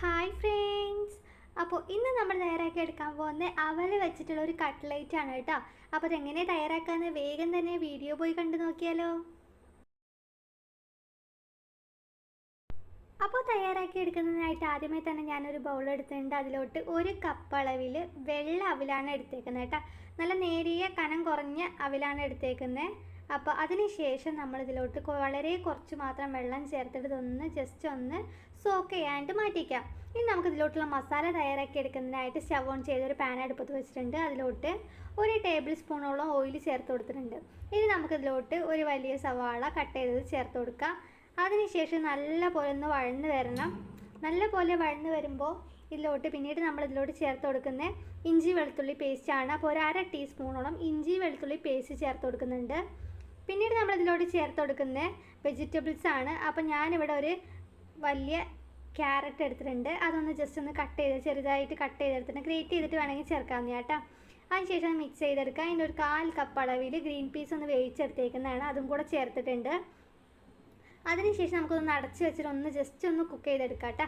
Hi friends. അപ്പോൾ ഇന്ന് നമ്മൾ തയ്യാറാക്കി എടുക്കാൻ പോകുന്ന അവൽ വെച്ചിട്ടുള്ള ഒരു കട്ട്ലേറ്റ് ആണ് കേട്ടോ. അപ്പോൾ അതെങ്ങനെ തയ്യാറാക്കാന്ന് വേഗം തന്നെ വീഡിയോ പോയി കണ്ടു നോക്കിയാലോ. അപ്പോൾ തയ്യാറാക്കി എടുക്കുന്നതിനായിട്ട് ആദ്യമേ തന്നെ ഞാനൊരു ബൗൾ എടുത്തിട്ടുണ്ട്. അതിലോട്ട് ഒരു കപ്പ് അളവിൽ വെള്ള അവിലാണ് എടുത്തേക്കുന്നത് കേട്ടോ. നല്ല നേരിയ കനം കുറഞ്ഞ അവിലാണ് എടുത്തേക്കുന്നത്. അപ്പോൾ അതിന് ശേഷം നമ്മൾ ഇതിലോട്ട് വളരെ കുറച്ച് മാത്രം വെള്ളം ചേർത്തിട്ട് ഇതൊന്ന് ജസ്റ്റ് ഒന്ന് സോക്ക് ചെയ്യാനായിട്ട് മാറ്റിക്കാം. ഇനി നമുക്ക് ഇതിലോട്ടുള്ള മസാല തയ്യാറാക്കി എടുക്കുന്നതിനായിട്ട് സ്റ്റവ് ഓൺ ചെയ്തൊരു പാൻ അടുപ്പത്ത് വെച്ചിട്ടുണ്ട്. അതിലോട്ട് ഒരു ടേബിൾ സ്പൂണോളം ഓയിൽ ചേർത്ത് കൊടുത്തിട്ടുണ്ട്. ഇനി നമുക്കിതിലോട്ട് ഒരു വലിയ സവാള കട്ട് ചെയ്തത് ചേർത്ത് കൊടുക്കാം. അതിനുശേഷം നല്ല പോലെ ഒന്ന് വഴന്ന് വരണം. നല്ല പോലെ വഴന്ന് വരുമ്പോൾ ഇതിലോട്ട് പിന്നീട് നമ്മൾ ഇതിലോട്ട് ചേർത്ത് കൊടുക്കുന്ന ഇഞ്ചി വെളുത്തുള്ളി പേസ്റ്റാണ് അപ്പോൾ ഒരു അര ടീസ്പൂണോളം ഇഞ്ചി വെളുത്തുള്ളി പേസ്റ്റ് ചേർത്ത് കൊടുക്കുന്നുണ്ട്. പിന്നീട് നമ്മൾ ഇതിലോട്ട് ചേർത്ത് കൊടുക്കുന്ന വെജിറ്റബിൾസ് ആണ്. അപ്പോൾ ഞാനിവിടെ ഒരു വലിയ ക്യാരറ്റ് എടുത്തിട്ടുണ്ട്. അതൊന്ന് ജസ്റ്റ് ഒന്ന് കട്ട് ചെയ്ത് ചെറുതായിട്ട് കട്ട് ചെയ്തെടുത്തിട്ട് ഗ്രേറ്റ് ചെയ്തിട്ട് വേണമെങ്കിൽ ചേർക്കാവുന്ന കേട്ടോ. അതിനുശേഷം മിക്സ് ചെയ്തെടുക്കുക. അതിന്റെ ഒരു കാൽ കപ്പ് അളവിൽ ഗ്രീൻ പീസ് ഒന്ന് വേവിച്ചെടുത്തേക്കുന്നതാണ്. അതും കൂടെ ചേർത്തിട്ടുണ്ട്. അതിനുശേഷം നമുക്കൊന്ന് അടച്ച് വെച്ചിട്ട് ഒന്ന് ജസ്റ്റ് ഒന്ന് കുക്ക് ചെയ്തെടുക്കാം കേട്ടോ.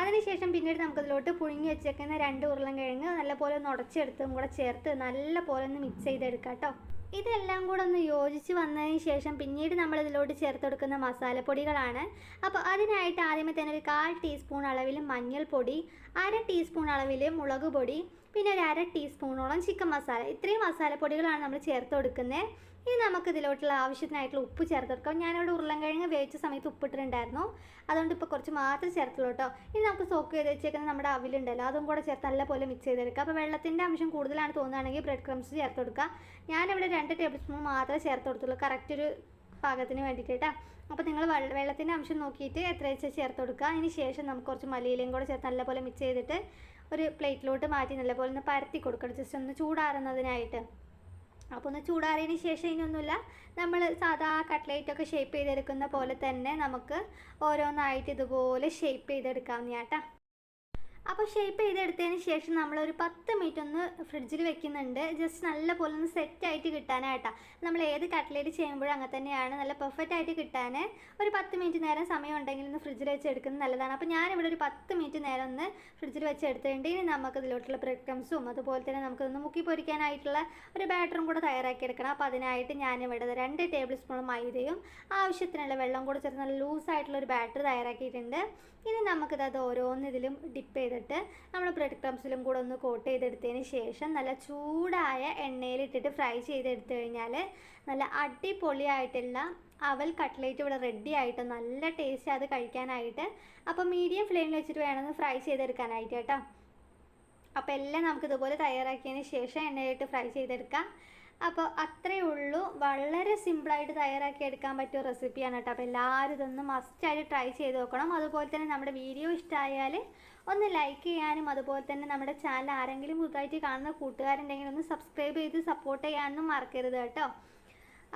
അതിനുശേഷം പിന്നീട് നമുക്കതിലോട്ട് പുഴുങ്ങി വെച്ചേക്കുന്ന രണ്ട് ഉരുളൻ കിഴങ്ങ് നല്ലപോലെ ഒന്ന് ഉടച്ചെടുത്തും കൂടെ ചേർത്ത് നല്ലപോലെ ഒന്ന് മിക്സ് ചെയ്തെടുക്കാം കേട്ടോ. ഇതെല്ലാം കൂടെ ഒന്ന് യോജിച്ച് വന്നതിന് ശേഷം പിന്നീട് നമ്മൾ ഇതിലോട്ട് ചേർത്ത് കൊടുക്കുന്ന മസാലപ്പൊടികളാണ്. അപ്പോൾ അതിനായിട്ട് ആദ്യമേ തന്നെ ഒരു കാൽ ടീസ്പൂൺ അളവിൽ മഞ്ഞൾപ്പൊടി അര ടീസ്പൂൺ അളവിൽ മുളക് പൊടി പിന്നെ ഒരു അര ടീസ്പൂണോളം ചിക്കൻ മസാല. ഇത്രയും മസാലപ്പൊടികളാണ് നമ്മൾ ചേർത്ത് കൊടുക്കുന്നത്. ഇനി നമുക്ക് ഇതിലോട്ടുള്ള ആവശ്യത്തിനായിട്ടുള്ള ഉപ്പ് ചേർത്ത് കൊടുക്കാം ഞാനിവിടെ ഉരുളൻകിഴങ്ങ് വേവിച്ച സമയത്ത് ഉപ്പിട്ടിട്ടുണ്ടായിരുന്നു. അതുകൊണ്ട് ഇപ്പോൾ കുറച്ച് മാത്രം ചേർത്തുള്ളൂ കേട്ടോ ഇനി നമുക്ക് സോക്ക് ചെയ്ത് വെച്ചേക്കുന്ന നമ്മുടെ അവിലുണ്ടല്ലോ അതും കൂടെ ചേർത്ത് നല്ലപോലെ മിക്സ് ചെയ്തെടുക്കുക. അപ്പോൾ വെള്ളത്തിന്റെ അംശം കൂടുതലാണ് തോന്നുകയാണെങ്കിൽ ബ്രെഡ് ക്രംസ് ചേർത്ത് കൊടുക്കുക. ഞാനിവിടെ രണ്ട് ടേബിൾ സ്പൂൺ മാത്രമേ ചേർത്ത് കൊടുത്തുള്ളൂ. കറക്റ്റ് ഒരു പാകത്തിന് വേണ്ടിയിട്ട്. കേട്ടോ അപ്പോൾ നിങ്ങൾ വെള്ളത്തിന്റെ അംശം നോക്കിയിട്ട് എത്ര വെച്ചാൽ ചേർത്ത് കൊടുക്കുക. അതിന് ശേഷം നമുക്ക് കുറച്ച് മല്ലിയിലയും കൂടെ ചേർത്ത് നല്ലപോലെ മിക്സ് ചെയ്തിട്ട് ഒരു പ്ലേറ്റിലോട്ട് മാറ്റി നല്ലപോലെ ഒന്ന് പരത്തി കൊടുക്കണം. ജസ്റ്റ് ഒന്ന് ചൂടാറുന്നതിനായിട്ട്. അപ്പോൾ ഒന്ന് ചൂടാറിയതിന് ശേഷം ഇനിയൊന്നുമില്ല. നമ്മൾ സാധാ കട്ട്ലേറ്റൊക്കെ ഷേപ്പ് ചെയ്തെടുക്കുന്ന പോലെ തന്നെ നമുക്ക് ഓരോന്നായിട്ട് ഇതുപോലെ ഷേപ്പ് ചെയ്തെടുക്കാവുന്ന അപ്പോൾ ഷേപ്പ് ചെയ്തെടുത്തതിന് ശേഷം നമ്മളൊരു പത്ത് മിനിറ്റ് ഒന്ന് ഫ്രിഡ്ജിൽ വെക്കുന്നുണ്ട്. ജസ്റ്റ് നല്ല പോലെ ഒന്ന് സെറ്റായിട്ട് കിട്ടാനായിട്ടാണ് നമ്മൾ ഏത് കട്ട്ലേറ്റ് ചെയ്യുമ്പോഴും അങ്ങനെ തന്നെയാണ്. നല്ല പെർഫെക്റ്റ് ആയിട്ട് കിട്ടാൻ ഒരു പത്ത് മിനിറ്റ് നേരം സമയം ഉണ്ടെങ്കിൽ ഒന്ന് ഫ്രിഡ്ജിൽ വെച്ച് എടുക്കുന്നത് നല്ലതാണ്. അപ്പോൾ ഞാനിവിടെ ഒരു പത്ത് മിനിറ്റ് നേരം ഒന്ന് ഫ്രിഡ്ജിൽ വെച്ച് എടുത്തിട്ടുണ്ട്. ഇനി നമുക്ക് ഇതിലോട്ടുള്ള ബ്രെഡ് ക്രംസും അതുപോലെ തന്നെ നമുക്കൊന്ന് മുക്കി പൊരിക്കാനായിട്ടുള്ള ഒരു ബാറ്ററും കൂടെ തയ്യാറാക്കി എടുക്കണം. അപ്പോൾ അതിനായിട്ട് ഞാനിവിടെ രണ്ട് ടേബിൾ സ്പൂൺ മൈദയും ആവശ്യത്തിനുള്ള വെള്ളം കൂടെ ചേർത്ത് നല്ല ലൂസായിട്ടുള്ള ഒരു ബാറ്റർ തയ്യാറാക്കിയിട്ടുണ്ട്. ഇനി നമുക്കിത് അത് ഓരോന്നിതിലും ഡിപ്പ് ചെയ്തിട്ട് നമ്മൾ ബ്രെഡ് ക്രംസിലും കൂടെ ഒന്ന് കോട്ട് ചെയ്തെടുത്തതിന് ശേഷം നല്ല ചൂടായ എണ്ണയിലിട്ടിട്ട് ഫ്രൈ ചെയ്തെടുത്തു കഴിഞ്ഞാൽ നല്ല അടിപൊളിയായിട്ടുള്ള അവൽ കട്ട്ലേറ്റ് ഇവിടെ റെഡി ആയിട്ട് നല്ല ടേസ്റ്റ് അത് കഴിക്കാനായിട്ട് അപ്പോൾ മീഡിയം ഫ്ലെയിമിൽ വെച്ചിട്ട് വേണമെന്ന് ഫ്രൈ ചെയ്തെടുക്കാനായിട്ട് കേട്ടോ. അപ്പോൾ എല്ലാം നമുക്ക് ഇതുപോലെ തയ്യാറാക്കിയതിന് ശേഷം എണ്ണയിലിട്ട് ഫ്രൈ ചെയ്തെടുക്കാം. അപ്പോൾ അത്രയേ ഉള്ളൂ. വളരെ സിമ്പിളായിട്ട് തയ്യാറാക്കി എടുക്കാൻ പറ്റിയ റെസിപ്പിയാണ് കേട്ടോ. അപ്പോൾ എല്ലാവരും ഇതൊന്ന് മസ്റ്റായിട്ട് ട്രൈ ചെയ്ത് നോക്കണം. അതുപോലെ തന്നെ നമ്മുടെ വീഡിയോ ഇഷ്ടമായാൽ ഒന്ന് ലൈക്ക് ചെയ്യാനും അതുപോലെ തന്നെ നമ്മുടെ ചാനൽ ആരെങ്കിലും പുതുതായിട്ട് കാണുന്ന കൂട്ടുകാരുണ്ടെങ്കിൽ ഒന്ന് സബ്സ്ക്രൈബ് ചെയ്ത് സപ്പോർട്ട് ചെയ്യാനൊന്നും മറക്കരുത് കേട്ടോ.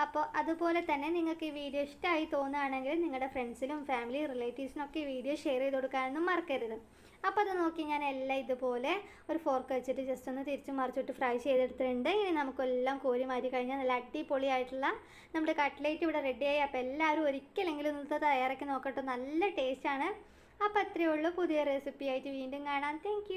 അപ്പോൾ അതുപോലെ തന്നെ നിങ്ങൾക്ക് ഈ വീഡിയോ ഇഷ്ടമായി തോന്നുകയാണെങ്കിൽ നിങ്ങളുടെ ഫ്രണ്ട്സിനും ഫാമിലി റിലേറ്റീവ്സിനൊക്കെ ഈ വീഡിയോ ഷെയർ ചെയ്ത് കൊടുക്കാനൊന്നും മറക്കരുത്. അപ്പോൾ അത് നോക്കി ഞാൻ എല്ലാം ഇതുപോലെ ഒരു ഫോർക്ക് വെച്ചിട്ട് ജസ്റ്റ് ഒന്ന് തിരിച്ച് മറിച്ചിട്ട് ഫ്രൈ ചെയ്തെടുത്തിട്ടുണ്ട്. ഇനി നമുക്കെല്ലാം കോരി മാറ്റി കഴിഞ്ഞാൽ നല്ല അടിപൊളിയായിട്ടുള്ള നമ്മുടെ കട്ട്ലേറ്റ് ഇവിടെ റെഡിയായി അപ്പോൾ എല്ലാവരും ഒരിക്കലെങ്കിലും ഇന്നത്തെ തയ്യാറാക്കി നോക്കട്ടെ. നല്ല ടേസ്റ്റാണ് അപ്പോൾ അത്രയേ ഉള്ളൂ. പുതിയ റെസിപ്പി ആയിട്ട് വീണ്ടും കാണാം. താങ്ക്